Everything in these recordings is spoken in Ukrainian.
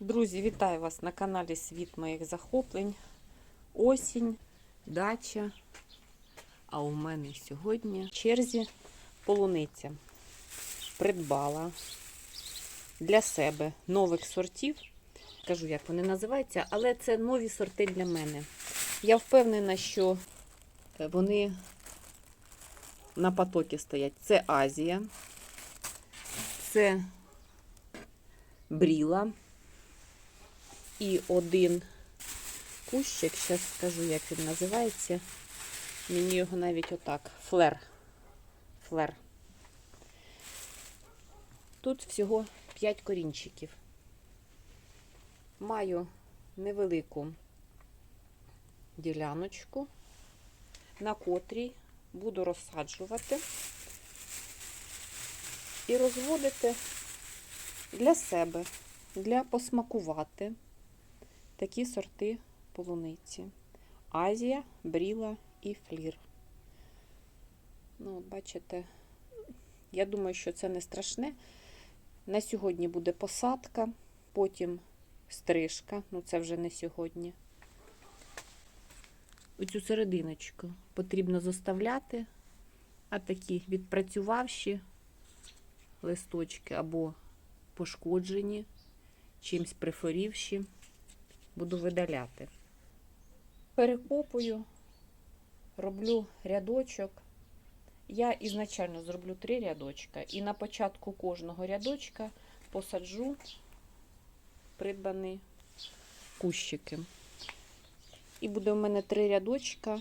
Друзі, вітаю вас на каналі Світ моїх захоплень. Осінь, дача. А у мене сьогодні в черзі полуниця. Придбала для себе нових сортів. Кажу, як вони називаються, але це нові сорти для мене. Я впевнена, що вони на потокі стоять. Це Азія, це бріла. І один кущик, зараз скажу, як він називається. Мені його навіть отак. Флер. Флер. Тут всього 5 корінчиків. Маю невелику діляночку, на котрій буду розсаджувати і розводити для себе, для посмакувати такі сорти полуниці. Азія, бріла і флір. Ну, бачите, я думаю, що це не страшне. На сьогодні буде посадка, потім стрижка, ну це вже не сьогодні. Оцю серединочку потрібно заставляти, а такі відпрацювавші листочки або пошкоджені, чимсь прихворівші, буду видаляти. Перекопую, роблю рядочок. Я ізначально зроблю три рядочка, і на початку кожного рядочка посаджу придбані кущики. І буде у мене три рядочка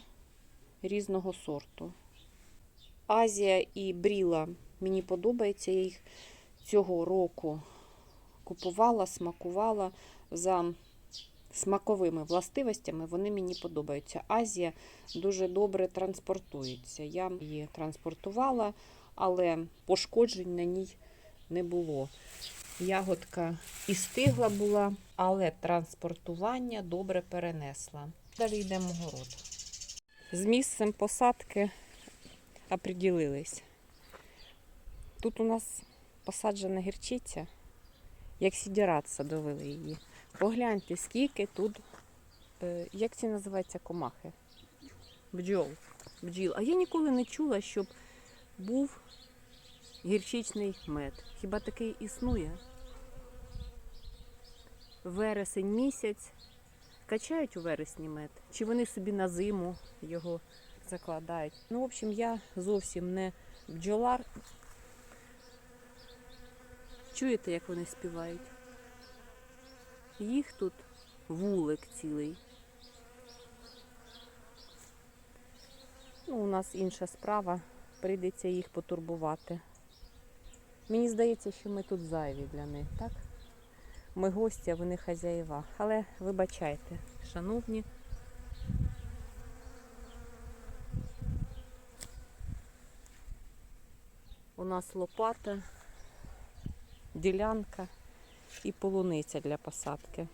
різного сорту. Азія і бріла мені подобається. Я їх цього року купувала, смакувала за смаковими властивостями. Вони мені подобаються. Азія дуже добре транспортується. Я її транспортувала, але пошкоджень на ній не було. Ягодка і стигла була, але транспортування добре перенесла. Далі йдемо в город. З місцем посадки оприділились. Тут у нас посаджена гірчиця, як сідірат садовили її. Погляньте, скільки тут, е, як ці називаються комахи? Бджол. Бджіл. А я ніколи не чула, щоб був гірчичний мед. Хіба такий існує? Вересень місяць. Качають у вересні мед? Чи вони собі на зиму його закладають? Ну, в общем, я зовсім не бджолар. Чуєте, як вони співають? Їх тут вулик цілий. Ну, у нас інша справа, прийдеться їх потурбувати. Мені здається, що ми тут зайві для них, так? Ми гості, а вони хазяїва. Але вибачайте, шановні. У нас лопата, ділянка і полуниця для посадки.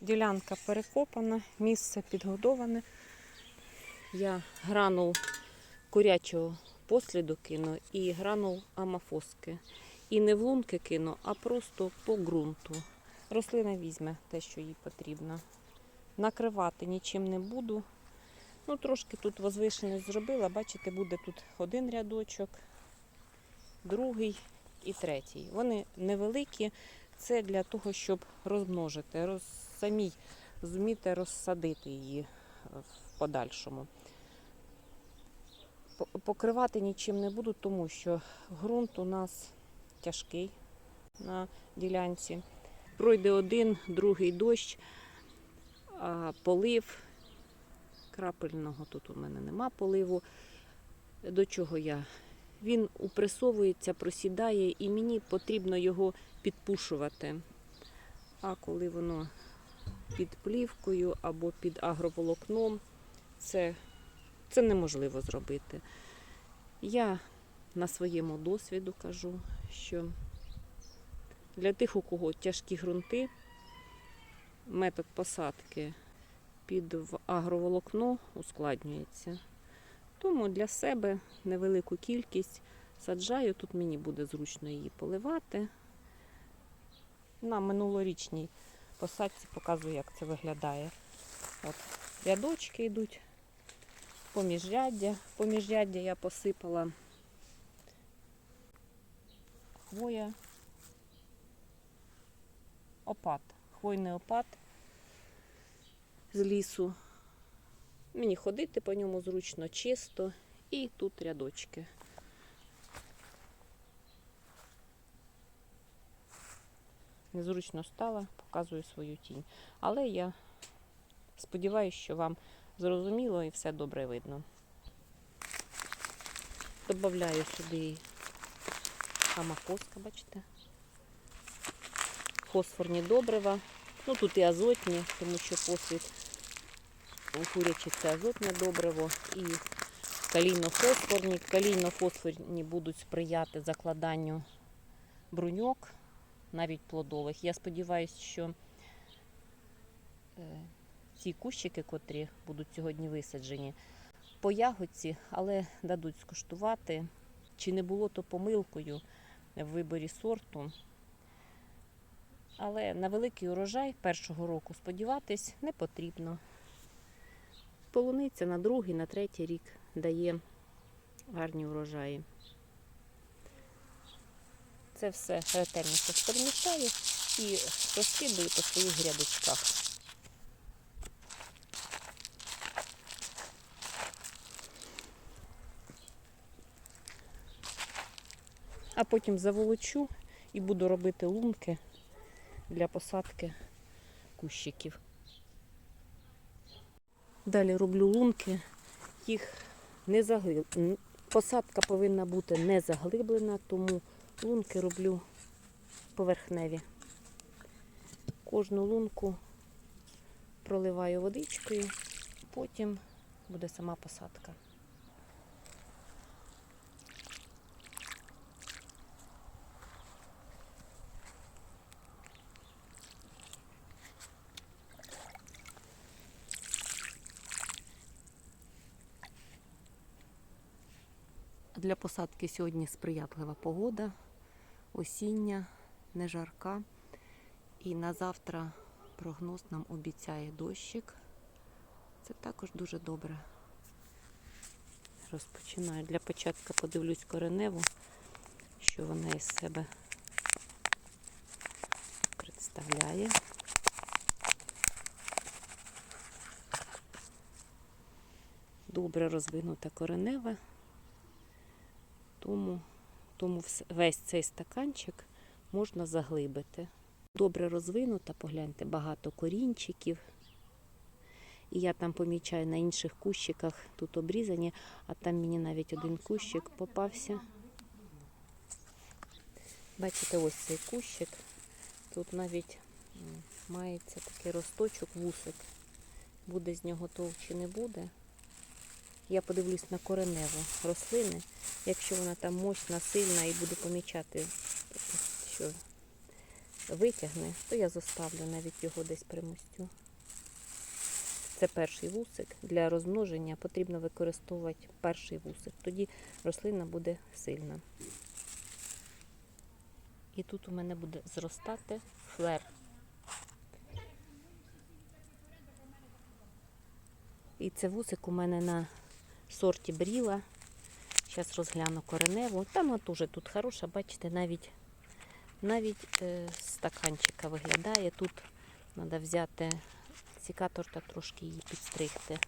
Ділянка перекопана, місце підгодоване. Я гранул курячого посліду кину і гранул амафоски. І не в лунки кину, а просто по ґрунту. Рослина візьме те, що їй потрібно. Накривати нічим не буду. Ну, трошки тут возвишеність зробила. Бачите, буде тут один рядочок, другий і третій. Вони невеликі. Це для того, щоб розмножити, роз, самій зуміти розсадити її е, в подальшому. Покривати нічим не буду, тому що ґрунт у нас тяжкий на ділянці. Пройде один, другий дощ, а полив крапельного тут у мене нема поливу. До чого я? Він упресовується, просідає, і мені потрібно його підпушувати. А коли воно під плівкою або під агроволокном, це, це неможливо зробити. Я на своєму досвіду кажу, що для тих, у кого тяжкі ґрунти, метод посадки під агроволокно ускладнюється. Тому для себе невелику кількість саджаю. Тут мені буде зручно її поливати. На минулорічній посадці показую, як це виглядає. От рядочки йдуть, поміжряддя. Поміжряддя я посипала хвоя, опад, хвойний опад з лісу. Мені ходити по ньому зручно, чисто. І тут рядочки. Незручно стала, показую свою тінь. Але я сподіваюся, що вам зрозуміло і все добре видно. Добавляю сюди амакоска, бачите? Фосфорні добрива. Ну тут і азотні, тому що посвіт курячі це азотне добриво і калійно-фосфорні. Калійно-фосфорні будуть сприяти закладанню бруньок, навіть плодових. Я сподіваюся, що е, ці кущики, котрі будуть сьогодні висаджені, по ягодці, але дадуть скуштувати. Чи не було то помилкою в виборі сорту. Але на великий урожай першого року сподіватись не потрібно. Полуниця на другий, на третій рік дає гарні урожаї. Це все ретельно перемішаю і розкидаю по своїх грядочках. А потім заволочу і буду робити лунки для посадки кущиків. Далі роблю лунки, їх не заглиб... Посадка повинна бути не заглиблена, тому лунки роблю поверхневі. Кожну лунку проливаю водичкою, потім буде сама посадка. Для посадки сьогодні сприятлива погода, осіння, не жарка. І на завтра прогноз нам обіцяє дощик. Це також дуже добре. Розпочинаю. Для початку подивлюсь кореневу, що вона із себе представляє. Добре розвинута коренева. Тому, тому весь цей стаканчик можна заглибити. Добре розвинута, погляньте, багато корінчиків. І я там помічаю на інших кущиках, тут обрізані, а там мені навіть один кущик попався. Бачите, ось цей кущик. Тут навіть мається такий росточок, вусик. Буде з нього толк чи не буде. Я подивлюсь на кореневу рослини. Якщо вона там мощна, сильна і буду помічати, що витягне, то я заставлю навіть його десь примостю. Це перший вусик. Для розмноження потрібно використовувати перший вусик. Тоді рослина буде сильна. І тут у мене буде зростати флер. І це вусик у мене на сорті бріла. Зараз розгляну кореневу. Там вона теж тут хороша, бачите, навіть навіть е, стаканчика виглядає. Тут треба взяти секатор та трошки її підстригти.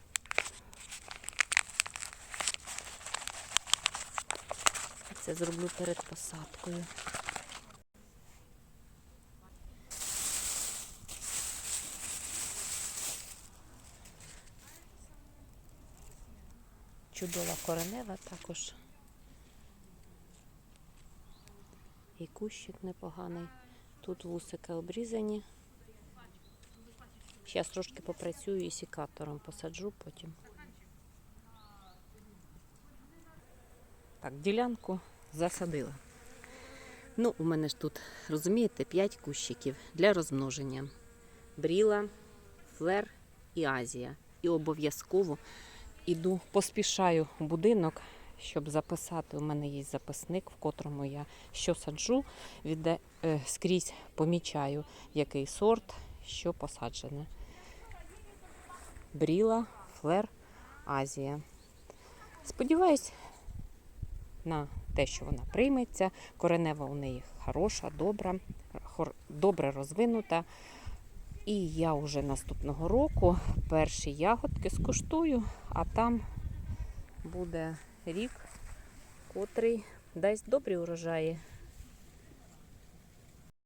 Це зроблю перед посадкою. Чудова коренева також. І кущик непоганий. Тут вусики обрізані. Зараз трошки попрацюю і сікатором посаджу потім. Так, ділянку засадила. Ну, у мене ж тут, розумієте, 5 кущиків для розмноження. Бріла, флер і Азія. І обов'язково іду, поспішаю в будинок, щоб записати. У мене є записник, в котрому я що саджу, відде, е, скрізь помічаю, який сорт, що посаджене. Бріла, флер, Азія. Сподіваюсь на те, що вона прийметься. Коренева у неї хороша, добра, добре розвинута. І я вже наступного року перші ягодки скуштую, а там буде рік, котрий дасть добрі урожаї.